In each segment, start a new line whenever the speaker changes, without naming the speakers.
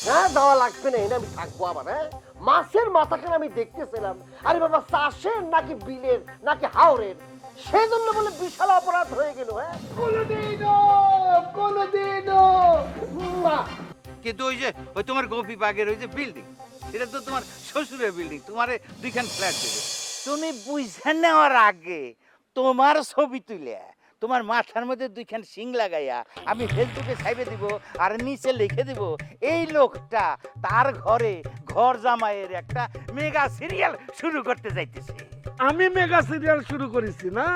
হ্যাঁ দেওয়া লাগবে না এনে আমি থাকব আবার হ্যাঁ? মাছের মাথাখানে আমি দেখতেছিলাম। আরে বাবা চাষের নাকি বিলের নাকি হাওরের? সেই জন্য বলে বিশাল অপরাধ হয়ে গেল হ্যাঁ? কোনোদিনও কোনোদিনও।
কিন্তু ওই যে ওই তোমার গোপী বাগের ওই যে বিল্ডিং এটা তো তোমার শ্বশুরের বিল্ডিং তোমারে দুইখান ফ্ল্যাট দেবে। তুমি বুঝে নেওয়ার আগে তোমার ছবি তুলে তোমার মাথার মধ্যে দুইখান শিং লাগাইয়া আমি ফেসবুকে ছাইবে দিব আর নিচে লিখে দিব, এই লোকটা তার ঘরে ঘর জামাইয়ের একটা মেগা সিরিয়াল শুরু করতে যাইতেছে।
আমি মেগা সিরিয়াল শুরু করেছি না?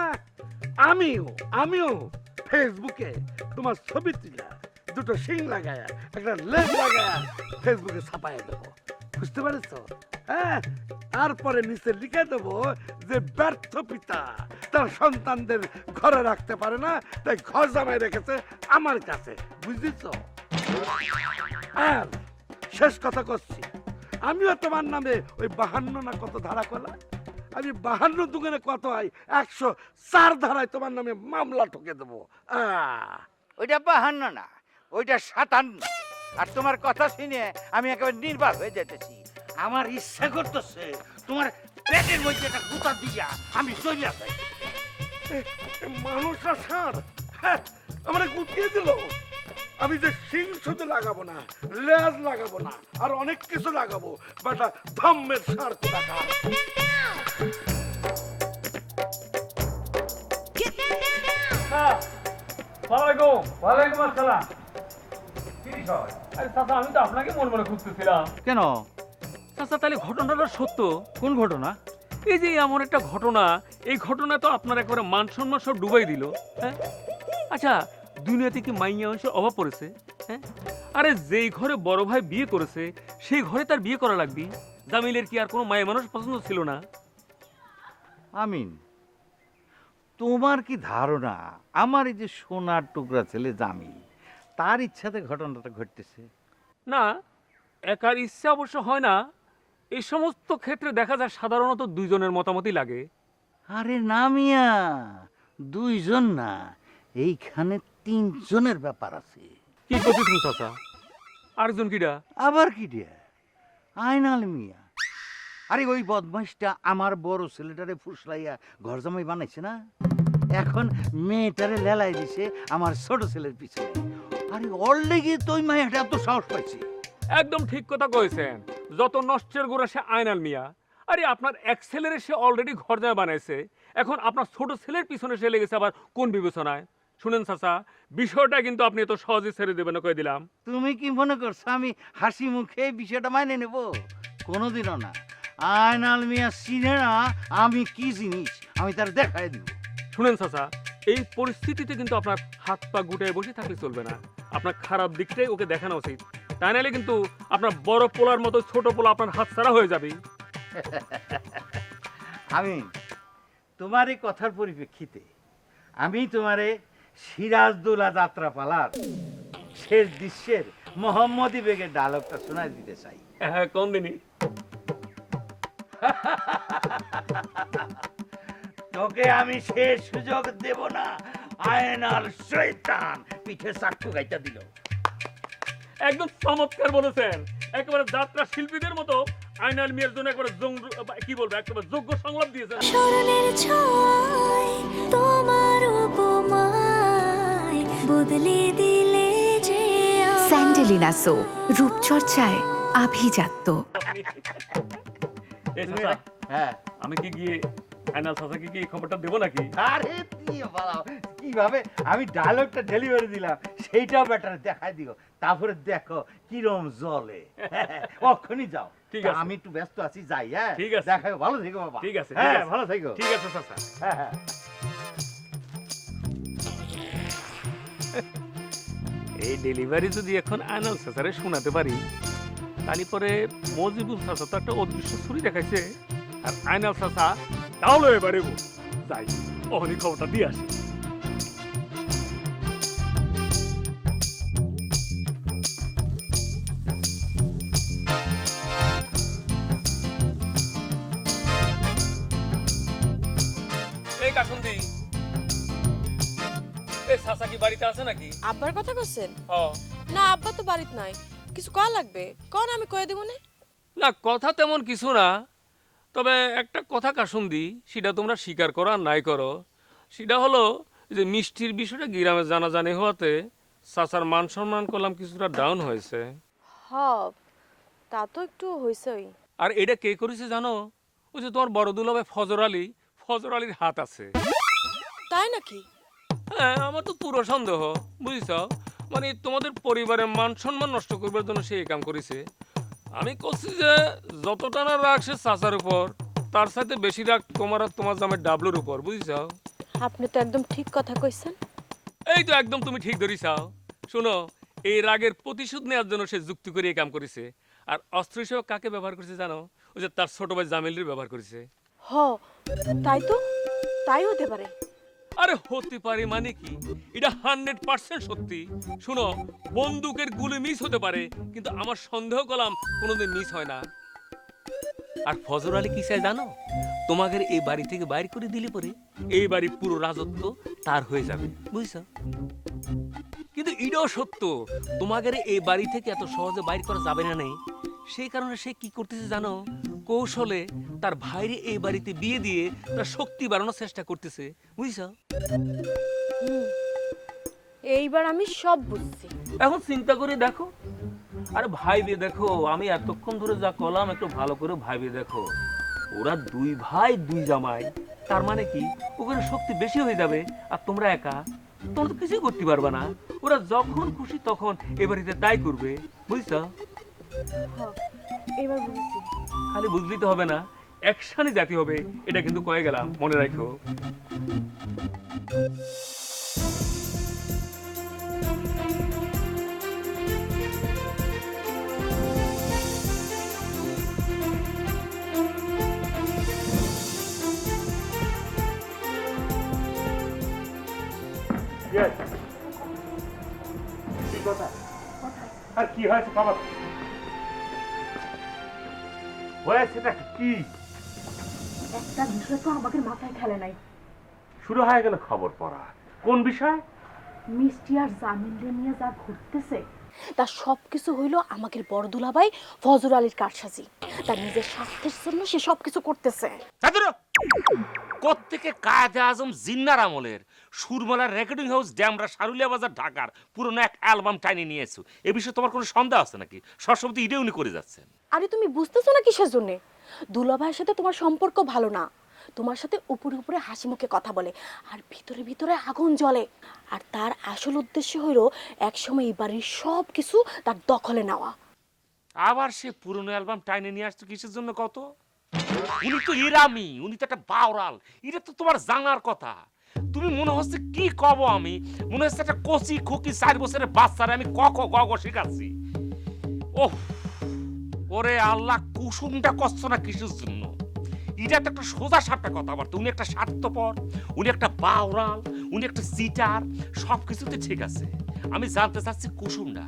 আমিও আমিও ফেসবুকে তোমার ছবি তুলা দুটো শিং লাগায়া একটা লেজ লাগায়া ফেসবুকে ছাপাইয়া দেবো। বুঝতে পারছ? হ্যাঁ তারপরে নিচে লিখে দেবো যে ব্যর্থ পিতা, তার সন্তানদের ঘরে রাখতে পারে না, তাই ঘর জামাই রেখেছে আমার কাছে, বুঝেছ? আর শেষ কথা করছি। আমিও তোমার নামে ওই বাহান্ন না কত ধারা করলাম? আমি বাহান্ন দুগুণে কত হয়? একশো চার ধারায় তোমার নামে মামলা ঠকে দেবো।
ওইটা বাহান্ন না, ওইটা সাতান্ন। আর তোমার কথা শুনে আমি একেবারে নির্বাক হয়ে যেতেছি। আমার ইচ্ছা করতেছে তোমার পেটের মধ্যে একটা গুতা দিয়া আমি চলে যাই।
মানুষরা সার হ্যাঁ, গুটিয়ে দিল। আমি যে শিং শুধু লাগাবো না লেজ লাগাবো না আর অনেক কিছু লাগাবো বাটা ধম্মের সার কোথাকার?
সালামালাইকুম ওয়ালাইকুম আসসালাম। আরে চাচা আমি তো আপনাকে মন মনে খুঁজতেছিলাম।
কেন?
চাচা তাহলে ঘটনাটা সত্য? কোন ঘটনা? এই যে এমন একটা ঘটনা এই ঘটনা তো আপনার একবারে মান সম্মান সব ডুবাই দিল হ্যাঁ? আচ্ছা দুনিয়াতে কি মাইয়া মানুষের অভাব পড়েছে হ্যাঁ? আরে যেই ঘরে বড় ভাই বিয়ে করেছে সেই ঘরে তার বিয়ে করা লাগবে। জামিলের কি আর কোনো মায়ের মানুষ পছন্দ ছিল না?
আমিন তোমার কি ধারণা? আমার এই যে সোনার টুকরা ছেলে জামিল তার ইচ্ছাতে ঘটনাটা ঘটতেছে?
না একার ইচ্ছা অবশ্য হয় না এই সমস্ত ক্ষেত্রে দেখা যায় সাধারণত দুইজনের মতামতই লাগে।
আরে না মিয়া দুইজন না এইখানে তিনজনের ব্যাপার আছে।
কি করতেছেন চাচা? আরেকজন কিডা?
আবার কি দিয়া আইনাল মিয়া। আরে ওই বদমাইশটা আমার বড় ছেলেটারে ফুসলাইয়া ঘর জামাই বানাইছে না? এখন মেয়েটারে লেলাই দিছে আমার ছোট ছেলের পিছনে আরে ওর লেগে তো মায়াটা এত সাহস পাইছে।
একদম ঠিক কথা কয়েছেন যত নষ্টের গোড়া সে আয়নাল মিয়া। আরে আপনার এক ছেলের সে অলরেডি ঘর জামাই বানাইছে। এখন আপনার ছোট ছেলের পিছনে সে লেগেছে আবার কোন বিবেচনায়? শুনেন চাচা বিষয়টা কিন্তু আপনি এত সহজে ছেড়ে দেবেন কয়ে দিলাম।
তুমি কি মনে করছ আমি হাসি মুখে এই বিষয়টা মাইনে নেব? কোনোদিনও না। আয়নাল মিয়া চিনে না আমি কি জিনিস আমি তার দেখাই দিব।
শুনেন চাচা এই পরিস্থিতিতে কিন্তু আপনার হাত পা গুটায় বসে থাকলে চলবে না। আপনার খারাপ দিকটাই ওকে দেখানো উচিত। তাই নাহলে কিন্তু আপনার বড় পোলার মতো ছোট পোলা আপনার হাত ছাড়া হয়ে যাবে।
আমি তোমার এই কথার পরিপ্রেক্ষিতে আমি তোমারে সিরাজদৌলা যাত্রা পালার শেষ দৃশ্যের মোহাম্মদী বেগের ডায়লগটা শোনায় দিতে চাই।
হ্যাঁ কোন দিনই।
তোকে আমি শেষ সুযোগ দেব না আয়নাল শৈতান পিঠে চাকু গাইটা দিল।
একদম চমৎকার বলেছেন। একেবারে যাত্রা শিল্পীদের মতো আইনাল মিয়ার জন্য একবারে কি বলব একেবারে যোগ্য সংলাপ দিয়েছেন।
স্মরণের ছয় তোমার উপমায় বদলে দিলে যে
স্যান্ডেলিনা সো রূপচর্চায় আভিজাত্য।
হ্যাঁ।
আমি কি গিয়ে চাচাকে কি এই খবরটা দেবো নাকি?
আরে দিয়ে বাড়াও। কীভাবে? আমি ডায়লগটা ডেলিভারি দিলাম সেইটাও ব্যাটার দেখাই দিও। তারপরে দেখো কিরম জলে অক্ষণই যাও।
ঠিক আছে।
আমি একটু ব্যস্ত আছি যাই হ্যাঁ?
ঠিক আছে।
দেখাও ভালো থেকো বাবা।
ঠিক আছে,
হ্যাঁ ভালো থেকো।
ঠিক আছে চাচা।
হ্যাঁ হ্যাঁ।
এই ডেলিভারি যদি এখন আইনাল চাচারে শোনাতে পারি তাহলে পরে মজিবুল চাচা তো একটা অদৃশ্য ছুরি দেখাইছে। আর আইনাল চাচা তাহলে এবারে যাই অহনি খবরটা দিয়ে আসি। এই কাসুন্দি এই কি বাড়িতে আছে নাকি?
আব্বার কথা না আব্বা তো বাড়িতে নাই। কিছু কয়া লাগবে? কন আমি কয়ে দেবো না।
না কথা তেমন কিছু না। তবে একটা কথা কাসুন্দি সেটা তোমরা স্বীকার করো আর নাই করো। সেটা হলো যে মিষ্টির বিষয়টা গ্রামে জানাজানি হওয়াতে চাচার মান সম্মান করলাম কিছুটা ডাউন হয়েছে।
হ তা তো একটু হয়েছেই
আর এটা কে করেছে জানো? ওই যে তোমার বড় দুলাভাই ফজর আলী ফজর আলীর হাত আছে।
তাই নাকি?
হ্যাঁ আমার তো পুরো সন্দেহ বুঝছ? মানে তোমাদের পরিবারের মান সম্মান নষ্ট করবার জন্য সে এই কাম করেছে। আমি করছি যে যতটা না রাগ সে চাচার উপর তার সাথে বেশি রাগ তোমার আর তোমার জামের ডাবলুর উপর বুঝছ
আপনি তো একদম ঠিক কথা কইছেন।
এই তো একদম তুমি ঠিক ধরিছাও। শোনো এই রাগের প্রতিশোধ নেওয়ার জন্য সে যুক্তি করে এই কাম করেছে। আর অস্ত্র হিসেবে কাকে ব্যবহার করেছে জানো? ওই যে তার ছোট ভাই জামিলির ব্যবহার করেছে।
হ তাই তো তাই হতে পারে।
আরে হতে পারে মানে কি? এটা হান্ড্রেড পার্সেন্ট সত্যি। শোনো, বন্দুকের গুলি মিস হতে পারে, কিন্তু আমার সন্দেহ করলাম কোনোদিন মিস হয় না। আর ফজর আলী কি চাই জানো? তোমাদের এই বাড়ি থেকে বাইর করে দিলে পরে এই বাড়ির পুরো রাজত্ব তার হয়ে যাবে, বুঝছ? কিন্তু এটাও সত্য, তোমাদের এই বাড়ি থেকে এত সহজে বাইর করা যাবে না নেই সেই কারণে সে কি করতেছে জানো? কৌশলে তার ভাইরে এই বাড়িতে বিয়ে দিয়ে তার শক্তি বাড়ানোর চেষ্টা করতেছে। বুঝছ?
এইবার আমি সব বুঝছি।
এখন চিন্তা করে দেখো। আরে ভাইবে দেখো আমি এতক্ষণ ধরে যা করলাম একটু ভালো করে ভাইবে দেখো। ওরা দুই ভাই দুই জামাই। তার মানে কি? ওখানে শক্তি বেশি হয়ে যাবে আর তোমরা একা। তোমরা তো কিছুই করতে পারবে না। ওরা যখন খুশি তখন এ বাড়িতে তাই করবে। বুঝছ?
এবার বুঝছি।
খালি বুঝলি তো হবে না একসানে জাতি হবে এটা কিন্তু কয়ে গেলাম মনে রাখো।
আর কি হয়েছে বাবা হয়েছেটা কি?
একটা বিষয় তো আমাদের মাথায় খেলে নাই।
শুরু হয়ে গেল খবর পড়া। কোন বিষয়?
মিষ্টি আর জামিনরে নিয়ে যা ঘুরতেছে
তার সব কিছু হইল আমাদের বড় দুলাভাই ফজর আলীর কারসাজি। তার নিজের স্বার্থের জন্য সে সব কিছু করতেছে
কোত্থেকে কায়দে আজম জিন্নার আমলের? সুরমালার রেকর্ডিং হাউস ড্যামরা সারুলিয়া বাজার ঢাকার পুরনো এক অ্যালবাম টাইনে নিয়েছো এ বিষয়ে তোমার কোনো সন্দেহ আছে নাকি? সবসময় ইডে উনি করে যাচ্ছেন।
আরে তুমি বুঝতেছো না কিসের জন্য? দুলাভাইয়ের সাথে তোমার সম্পর্ক ভালো না। তোমার সাথে উপরে উপরে হাসি মুখে কথা বলে আর ভিতরে ভিতরে আগুন জ্বলে। আর তার আসল উদ্দেশ্য হইল একসময় এই বাড়ির সব কিছু তার দখলে নেওয়া।
আবার সে পুরনো অ্যালবাম টাইনে নিয়ে আসতো কিসের জন্য কত? উনি তো ইরামি উনি তো একটা বাউরাল এটা তো তোমার জানার কথা। তুমি মনে হচ্ছে কি কব আমি? মনে হচ্ছে একটা কচি খুকি চার বছরের বাচ্চারে আমি ক খ গ গ শেখাচ্ছি। ওহ, ওরে আল্লাহ, কুসুমটা কষ্ট না কিসের জন্য? এটা তো একটা সোজা সাপটা কথাবার্তা উনি একটা স্বার্থপর, উনি একটা বাউরাল, উনি একটা সিটার সব কিছুতে ঠিক আছে। আমি জানতে চাচ্ছি কুসুমটা,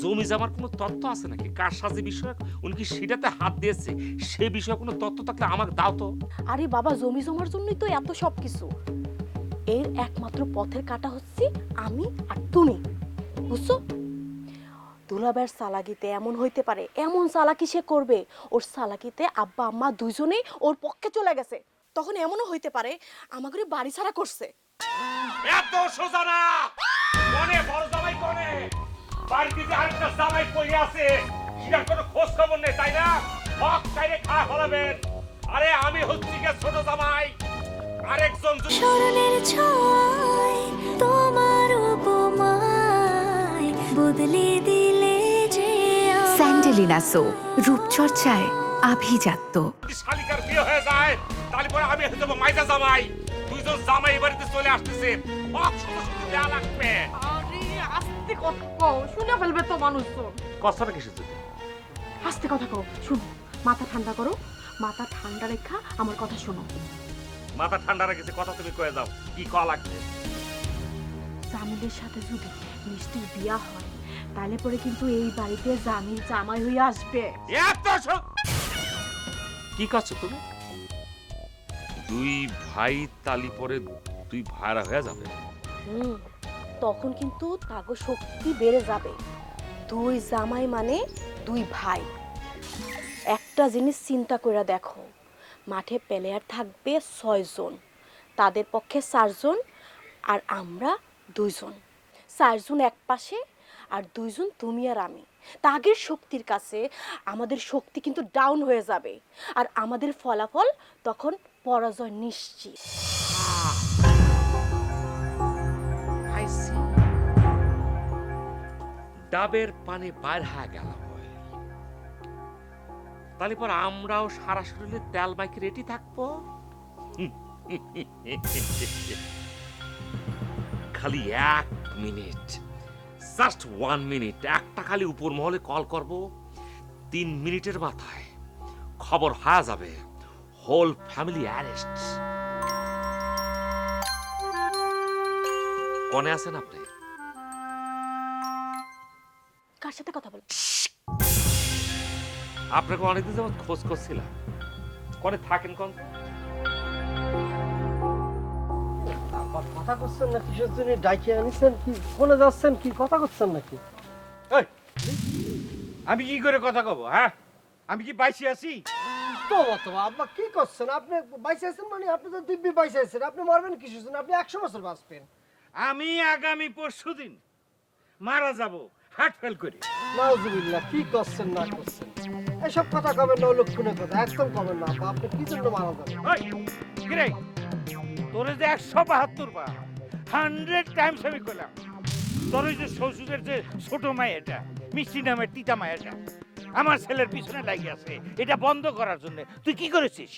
জমি জামার কোনো তথ্য আছে নাকি? কার সাজে বিষয়ক? উনি কি সেটাতে হাত দিয়েছে? সে বিষয়ে কোনো তথ্য থাকলে আমাকে দাও তো।
আরে বাবা, জমি জমার জন্যই তো এত সব কিছু এর একমাত্র পথের কাটা হচ্ছে আমি আর তুমি। বুঝছ? দুলাবের সালাকিতে এমন হইতে পারে, এমন সালাকি সে করবে। ওর সালাকিতে আব্বা, আম্মা দুইজনেই ওর পক্ষে চলে গেছে। তখন এমনও হইতে পারে আমাকে বাড়ি ছাড়া করছে।
এত সোজা না! বড় জামাই কোনে? বাড়িতে যে আরেকটা জামাই পড়ে আছে, সেটার কোনো খোঁজ খবর নেই, তাই না? হক চাইলে খাওয়া ফলাবেন আরে, আমি হচ্ছি কে ছোট জামাই। আরেকজন
স্মরণের ছয় তোমার উপমায় বদলে দিলে যে।
স্যান্ডেলিনা সো রূপচর্চায় আভিজাত্য।
শালিকার বিয়ে হয়ে যায় তাহলে পরে আমি হয়ে যাব মাইজা জামাই। দুইজন জামাই বাড়িতে চলে আসতেছে। দেয়া লাগবে।
আরে আস্তে কথা কও শুনে ফেলবে তো মানুষ
কথাটা কিসের জন্য?
আস্তে কথা কও শুনো মাথা ঠান্ডা করো মাথা ঠান্ডা রেখা আমার কথা শোনো।
মাথা ঠান্ডা রেখেছে কথা তুমি কয়ে যাও কি কয়া লাগবে?
জামিলের সাথে যদি মিষ্টির বিয়া হয় তাহলে পরে কিন্তু এই বাড়িতে জামিল জামাই হয়ে আসবে।
এত স- কি করছ তুমি? দুই ভাই তালি পরে দুই ভাইরা হয়ে যাবে।
হুম তখন কিন্তু তাগো শক্তি বেড়ে যাবে। দুই জামাই মানে দুই ভাই। একটা জিনিস চিন্তা করে দেখো মাঠে প্লেয়ার থাকবে ছয়জন তাদের পক্ষে চারজন আর আমরা দুইজন চারজন এক পাশে আর দুইজন তুমি আর আমি। তাগের শক্তির কাছে আমাদের শক্তি কিন্তু ডাউন হয়ে যাবে আর আমাদের ফলাফল তখন পরাজয় নিশ্চিত।
ডাবের পানি বাইর হয়ে গেল তাহলে পর আমরাও সারা শরীরে তেল মাইকে রেডি থাকব। খালি এক মিনিট জাস্ট ওয়ান মিনিট একটা খালি উপর মহলে কল করব। তিন মিনিটের মাথায় খবর হয়ে যাবে হোল ফ্যামিলি অ্যারেস্ট কনে আছেন আপনি?
কার সাথে কথা বল
আপনাকে অনেকদিন যাবত খোঁজ করছিলাম। কনে থাকেন কোন।
আব্বা কথা করছেন না কিসের জন্য ডাইকে আনিছেন কি? কোনে যাচ্ছেন কি? কথা করছেন নাকি?
এই, আমি কি করে কথা কব হ্যাঁ? আমি কি বাইসি আছি?
তো তো আব্বা কি করছেন? আপনি বাইসে আছেন মানে আপনি তো দিব্যি বাইসে আছেন। আপনি মরবেন কিসের জন্য? আপনি একশো বছর বাঁচবেন।
আমি আগামী পরশু দিন মারা যাব। হার্ট ফেল করে।
নাউজুবিল্লাহ কি করছেন না করছেন? এসব কথা কবেন না অলক্ষণের কথা একদম কবেন না আব্বা আপনি কি জন্য মারা যাবেন?
ওই, কিরে? তোরে যে একশো বাহাত্তর বার হান্ড্রেড টাইমস আমি করলাম তোর ওই যে শ্বশুরের যে ছোট মায়েটা মিষ্টি নামের তিতা মায়েটা আমার ছেলের পিছনে লাগিয়ে আছে এটা বন্ধ করার জন্য তুই কি করেছিস?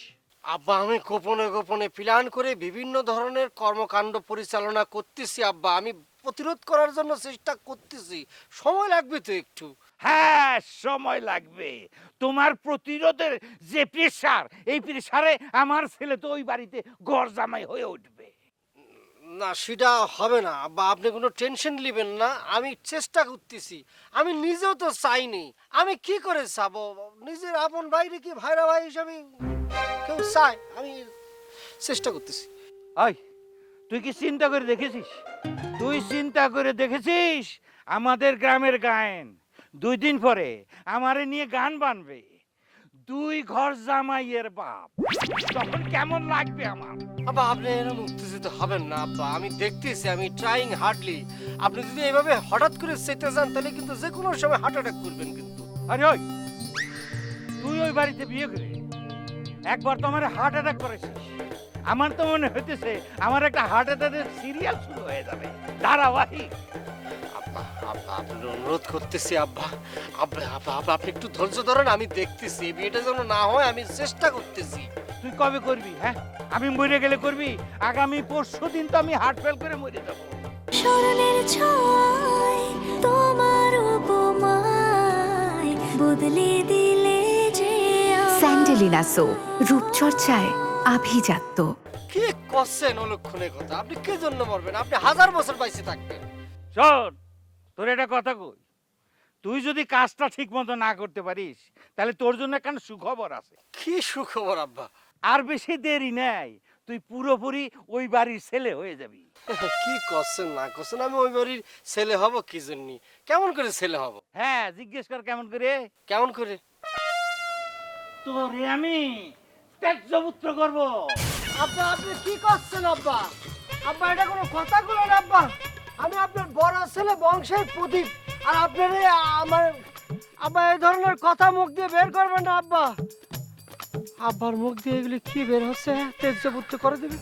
আব্বা আমি গোপনে গোপনে প্ল্যান করে বিভিন্ন ধরনের কর্মকাণ্ড পরিচালনা করতেছি আব্বা আমি প্রতিরোধ করার জন্য চেষ্টা করতেছি। সময় লাগবে তো একটু।
হ্যাঁ সময় লাগবে। তোমার প্রতিরোধের যে প্রেশার এই প্রেশারে আমার ছেলে তো ওই বাড়িতে ঘর জামাই হয়ে উঠবে।
না সেটা হবে না বা আপনি কোনো টেনশন নেবেন না আমি চেষ্টা করতেছি। আমি নিজেও তো চাইনি। আমি কি করে চাব? নিজের আপন বাইরে কি ভাইরা ভাই হিসাবে কেউ চায়? আমি চেষ্টা করতেছি।
ওই তুই কি চিন্তা করে দেখেছিস? তুই চিন্তা করে দেখেছিস আমাদের গ্রামের গায়ন? দুই দিন পরে আমারে নিয়ে গান বানবে। দুই ঘর জামাইয়ের বাপ। তখন কেমন লাগবে আমার?
আব্বা আপনি এরকম উত্তেজিত হবেন না আব্বা। আমি দেখতেছি আমি ট্রাইং হার্ডলি আপনি যদি এইভাবে হঠাৎ করে চেতে যান তাহলে কিন্তু যে কোনো সময় হার্ট অ্যাটাক করবেন কিন্তু।
আরে ওই তুই ওই বাড়িতে বিয়ে করে একবার তো আমার হার্ট অ্যাটাক করেছিস। আমার তো মনে হইতেছে আমার একটা হার্ট অ্যাটাকের সিরিয়াল শুরু হয়ে যাবে। ধারাবাহিক।
আব্বা আব্বা আপনার অনুরোধ করতেছি আব্বা। আব্বা আব্বা আব্বা আপনি একটু ধৈর্য ধরেন আমি দেখতেছি। বিয়েটা যেন না হয় আমি চেষ্টা করতেছি।
তুই কবে করবি হ্যাঁ? আমি মরে গেলে করবি? আগামী পরশু দিন তো আমি হার্ট ফেল করে মরে যাব।
স্মরণের ছয় তোমার উপমায় বদলে দিলে যে।
স্যান্ডেলিনা সো রূপচর্চায় আভিজাত্য।
কি করছেন অলক্ষণের কথা? আপনি কে জন্য মরবেন? আপনি হাজার বছর বাইসে থাকবেন।
শোন তোর একটা কথা কই? তুই যদি কাজটা ঠিক মতো না করতে পারিস তাহলে তোর জন্য একটা সুখবর আছে।
কি সুখবর আব্বা?
আর বেশি দেরি নেই তুই পুরোপুরি ওই বাড়ির ছেলে হয়ে যাবি।
কি করছেন না করছেন আমি ওই বাড়ির ছেলে হব কি জন্য? কেমন করে ছেলে হব?
হ্যাঁ জিজ্ঞেস কর কেমন করে।
কেমন করে?
তোরে আমি ত্যায্যপুত্র করব
আব্বা, আপনি কি করছেন আব্বা? আব্বা, এটা কোনো কথা বলেন আব্বা? আমি আপনার বড় ছেলে, বংশের প্রদীপ। আর আপনার আমার, আব্বা, এই ধরনের কথা মুখ দিয়ে বের করবেন না আব্বা। আব্বার মুখ দিয়ে এগুলি কি বের হচ্ছে? তেজপুত্র করে দেবে।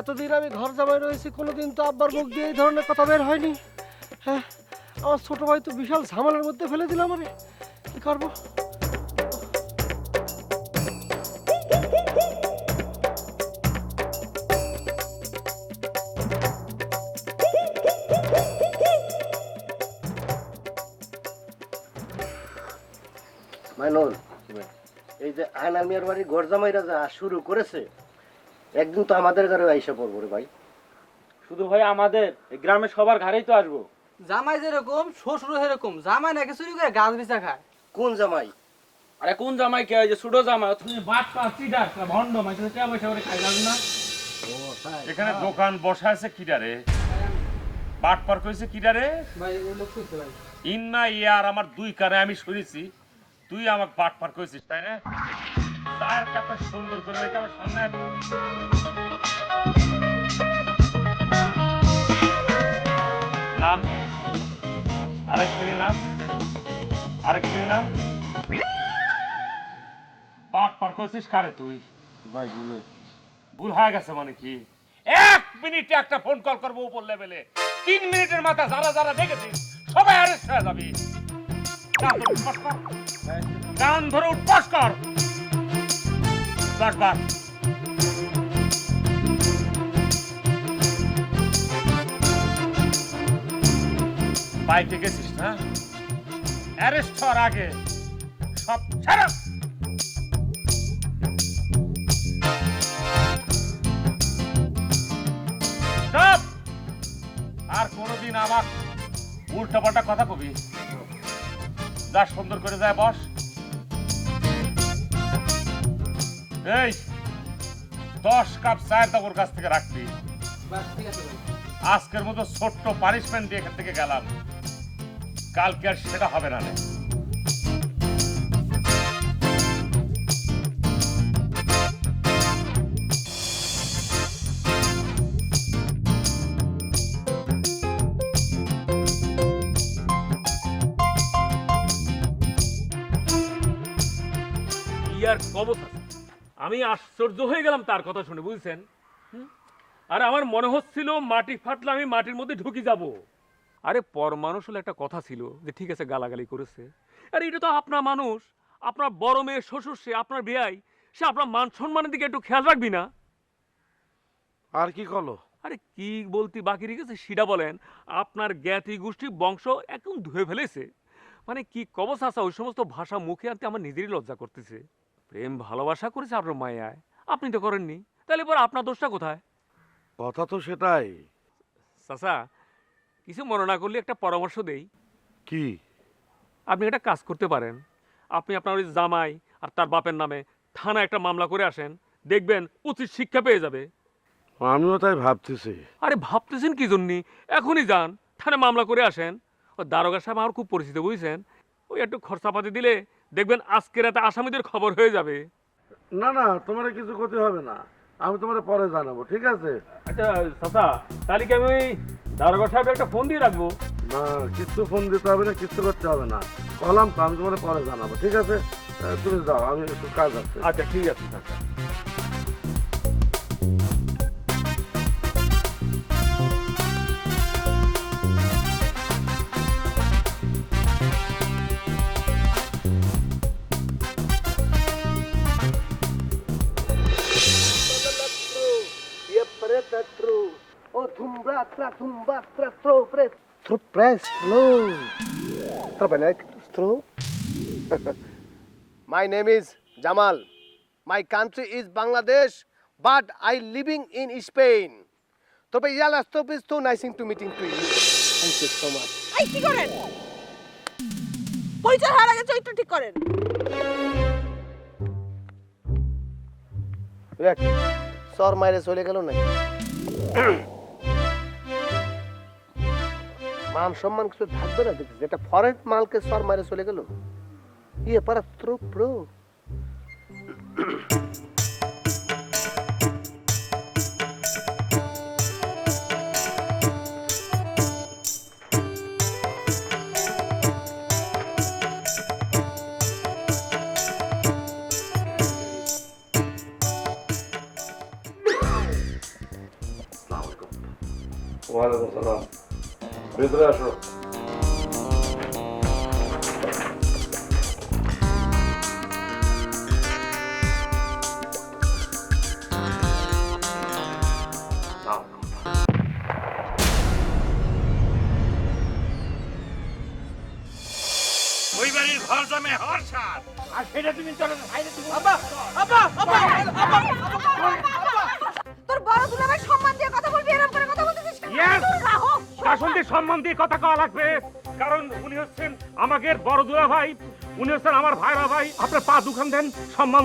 এতদিন আমি ঘর জামাই রয়েছি, কোনোদিন তো আব্বার মুখ দিয়ে এই ধরনের কথা বের হয়নি। হ্যাঁ আমার ছোট ভাই তো বিশাল ঝামেলার মধ্যে ফেলে দিল আমারে। কি করব? এই যে আয়নাল মিয়ার বাড়ি গরজামাইরা যা শুরু করেছে একদিন তো আমাদের ঘরে আইসা পড়ব রে ভাই।
শুধু ভাই আমাদের এই গ্রামের সবার ঘরেই তো আসব।
জামাই যেরকম শ্বশুর সেরকম। জামাই নাকি চুরি করে গাছ বিচা খায়।
কোন জামাই?
আরে কোন জামাই কে? যে সুডো জামাই তুমি বাদ পা চিডার ভন্ড মাই তুমি টাকা পয়সা করে খাই না?
এখানে দোকান বসা আছে কিডারে পাট পার কইছে কিটা রে?
ভাই ওই লোক কইছে ভাই।
ইন্না ইয়ার আমার দুই কানে আমি শুনেছি। তুই আমাকে পাট পার কইছিস তাই না? তার কত সুন্দর করে রেখে আমার সামনে নাম? আরেক মিনিট নাম? আরেক মিনিট নাম? পাট পার করছিস কারে তুই?
ভাই গুলো
ভুল হয়ে গেছে মানে কি? এক মিনিটে একটা ফোন কল করব উপর লেভেলে তিন মিনিটের মাথা যারা যারা দেখেছিস সবাই অ্যারেস্ট হয়ে যাবে। কান ধরে উঠবাস কর। বাস বাইকে গেছিস না? অ্যারেস্ট হওয়ার আগে সব ছাড়া। আর কোনোদিন আমার উল্টা পাল্টা কথা কবি। যা সুন্দর করে যায় বস। এই দশ কাপ চায়ের দাবর কাছ থেকে রাখবি। আজকের মতো ছোট্ট পানিশমেন্ট দিয়ে এখান থেকে গেলাম। কালকে আর সেটা হবে না রে।
ইয়ার কবতা আমি আশ্চর্য হয়ে গেলাম তার কথা শুনে বুঝছেন? আর আমার মনে হচ্ছিল মাটি ফাটলে আমি মাটির মধ্যে ঢুকে যাব। আরে পর মানুষ হলে একটা কথা ছিল যে ঠিক আছে গালাগালি করেছে। আরে এটা তো আপনার মানুষ। আপনার বড় মেয়ে শ্বশুর সে আপনার বিয়াই সে আপনার মান সম্মানের দিকে একটু খেয়াল রাখবি না?
আর কি কলো
আরে কি বলতে বাকি রেখেছে সেটা বলেন। আপনার জ্ঞাতি গোষ্ঠী বংশ একদম ধুয়ে ফেলেছে। মানে কি কবস আসা ওই সমস্ত ভাষা মুখে আনতে আমার নিজেরই লজ্জা করতেছে। প্রেম ভালোবাসা করেছে আপনার মায়ায়। আপনি তো করেননি। তাহলে পর আপনার দোষটা কোথায়?
কথা তো সেটাই।
চাচা কিছু মনে না করলে একটা পরামর্শ দেই।
কি?
আপনি একটা কাজ করতে পারেন। আপনি আপনার ওই জামাই আর তার বাপের নামে থানা একটা মামলা করে আসেন। দেখবেন উচিত শিক্ষা পেয়ে যাবে।
আমিও তাই ভাবতেছি।
আরে ভাবতেছেন কি জন্যে? এখনই যান থানে মামলা করে আসেন। ও দারোগা সাহেব আমার খুব পরিচিত বুঝছেন? ওই একটু খরচাপাতি দিলে দেখবেন আজকে রাতে আসামিদের খবর হয়ে যাবে।
না না তোমার কিছু ক্ষতি হবে না। আমি তোমার পরে জানাব ঠিক আছে?
আচ্ছা চাচা তাহলে কি আমি ওই দারোগা সাহেবের একটা ফোন দিয়ে রাখব?
না কিছু ফোন দিতে হবে না কিছু করতে হবে না। কলাম তো আমি তোমার পরে জানাব ঠিক আছে? তুমি যাও আমি একটু কাজ আছে।
আচ্ছা ঠিক আছে চাচা
tro. Tro. My name is Jamal. My country is Bangladesh, but I living in Spain. তবে ইয়ালা stop is so nice to meeting to you. Thank you so much.
এই কি করেন পরিচয় হওয়ার আগে চরিত্র ঠিক করেন
দেখ সর মাইরে চলে গেল নাকি মান সম্মান কিছু থাকবে না দেখছিস এটা ফরেন মালকে সর মারে চলে গেল। ইয়ে পারা ত্রো প্রো
ওয়ালাইকুম সালাম। ভিতরে
শাসন সম্মান দিয়ে কথা কওয়া লাগবে, কারণ উনি হচ্ছেন আমাদের বড় দুরা ভাই উনি হচ্ছেন আমার ভাইরা ভাই আপনার পা দুখান দেন, সম্মান